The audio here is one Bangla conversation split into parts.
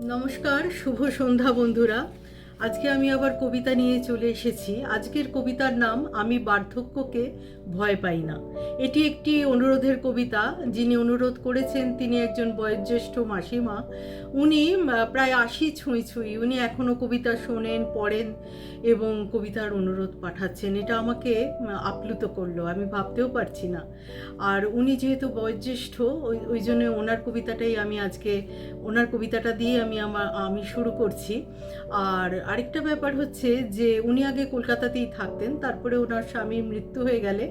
নমস্কার শুভ সন্ধ্যা বন্ধুরা। আজকে আমি আবার কবিতা নিয়ে চলে এসেছি। আজকের কবিতার নাম আমি বার্ধক্যকে ভয় পাই না। এটি একটি অনুরোধের কবিতা, যিনি অনুরোধ করেছেন তিনি একজন বয়োজ্যেষ্ঠ মাসিমা। উনি প্রায় আশি ছুঁই ছুঁই উনি এখনও কবিতা শোনেন, পড়েন এবং কবিতার অনুরোধ পাঠাচ্ছেন। এটা আমাকে আপ্লুত করল, আমি ভাবতেও পারছি না। আর উনি যেহেতু বয়োজ্যেষ্ঠ, ওই ওই জন্য ওনার কবিতাটাই আমি আজকে, ওনার কবিতাটা দিয়ে আমি আমার আমি শুরু করছি। আর আরেকটা ব্যাপার হচ্ছে যে উনি আগে কলকাতাতেই থাকতেন, তারপরে ওনার স্বামীর মৃত্যু হয়ে গেলে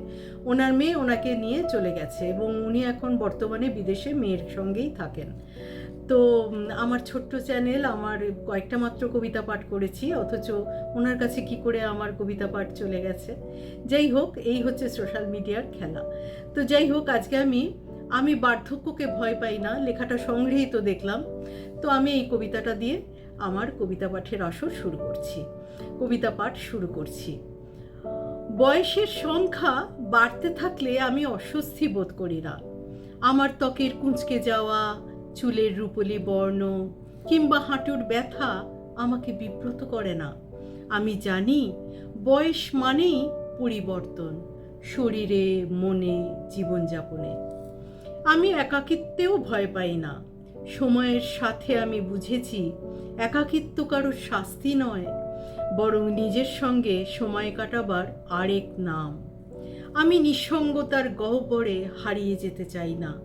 ওনার মেয়ে ওনাকে নিয়ে চলে গেছে এবং উনি এখন বর্তমানে বিদেশে মেয়ের সঙ্গেই থাকেন। তো আমার ছোট্ট চ্যানেল, আমার কয়েকটা মাত্র কবিতা পাঠ করেছি, অথচ ওনার কাছে কি করে আমার কবিতা পাঠ চলে গেছে? যাই হোক, এই হচ্ছে সোশ্যাল মিডিয়ার খেলা। তো যাই হোক, আজকে আমি আমি বার্ধক্যকে ভয় পাই না, লেখাটা সংগৃহীত দেখলাম। তো আমি এই কবিতাটা দিয়ে আমার কবিতা পাঠের আসর শুরু করছি। কবিতা পাঠ শুরু করছি। বয়সের সংখ্যা বাড়তে থাকলে আমি অস্বস্তি বোধ করি না। আমার ত্বকের কুঁচকে যাওয়া, চুলের রূপলি বর্ণ কিংবা হাঁটুর ব্যথা আমাকে বিব্রত করে না। আমি জানি বয়স মানেই পরিবর্তন, শরীরে, মনে, জীবনযাপনে। আমি একাকিত্বেও ভয় পাই না। সময়ের সাথে আমি বুঝেছি, একাকিত্ব কারোর শাস্তি নয়, বরং নিজের সঙ্গে সময় কাটাবার আরেক নাম। আমি নিঃসঙ্গতার গহ্বরে হারিয়ে যেতে চাই না,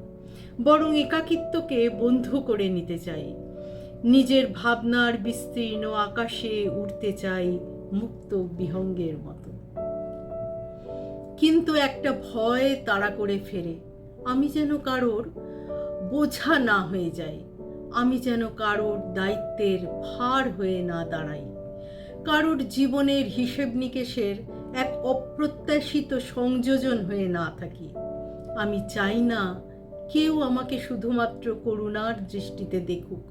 বরং একাকিত্বকে বন্ধু করে নিতে চাই। নিজের ভাবনার বিস্তীর্ণ আকাশে উড়তে চাই মুক্ত বিহঙ্গের মতো। কিন্তু একটা ভয় তাড়া করে ফেরে, আমি যেন কারোর বোঝা না হয়ে যাই আমি যেন কারোর দায়িত্বের ভার হয়ে না দাঁড়াই। কারোর জীবনের হিসেব নিকেশের এক অপ্রত্যাশিত সংযোজন হয়ে না থাকি। আমি চাই না কেউ আমাকে শুধুমাত্র করুণার দৃষ্টিতে দেখুক।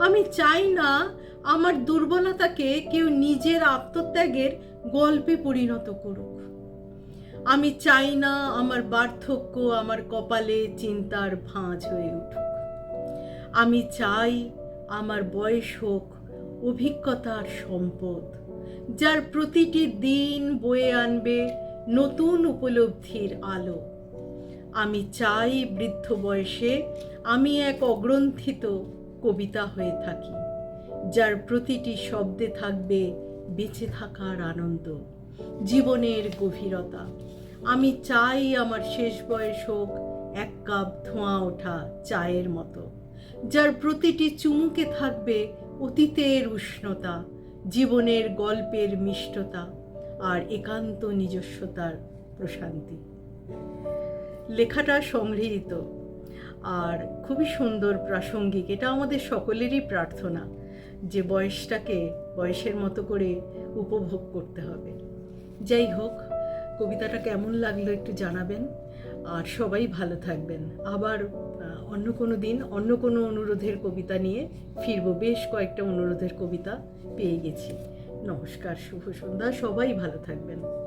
আমি চাই না আমার দুর্বলতাকে কেউ নিজের আত্মত্যাগের গল্পে পরিণত করুক। আমি চাই না আমার বার্ধক্য আমার কপালে চিন্তার ভাঁজ হয়ে উঠুক। আমি চাই আমার বয়স হোক অভিজ্ঞতার সম্পদ, যার প্রতিটি দিন বয়ে আনবে নতুন উপলব্ধির আলো। আমি চাই বৃদ্ধ বয়সে আমি এক অগ্রন্থিত কবিতা হয়ে থাকি, যার প্রতিটি শব্দে থাকবে বেঁচে থাকার আনন্দ। জীবনের গভীরতা। আমি চাই আমার শেষ বয়স হোক এক কাপ ধোঁয়া ওঠা চায়ের মতো, যার প্রতিটি চুমুকে থাকবে অতীতের উষ্ণতা, জীবনের গল্পের মিষ্টতা আর একান্ত নিজস্বতার প্রশান্তি। লেখাটা সংগৃহীত আর খুবই সুন্দর প্রাসঙ্গিক, এটা আমাদের সকলেরই প্রার্থনা যে বয়সটাকে বয়সের মতো করে উপভোগ করতে হবে। যাই হোক, কবিতাটা কেমন লাগল একটু জানাবেন। আর সবাই ভালো থাকবেন। আবার অন্য কোনো দিন, অন্য কোনো অনুরোধের কবিতা নিয়ে ফিরব। বেশ কয়েকটা অনুরোধের কবিতা পেয়ে গেছি। নমস্কার, শুভ সন্ধ্যা। সবাই ভালো থাকবেন।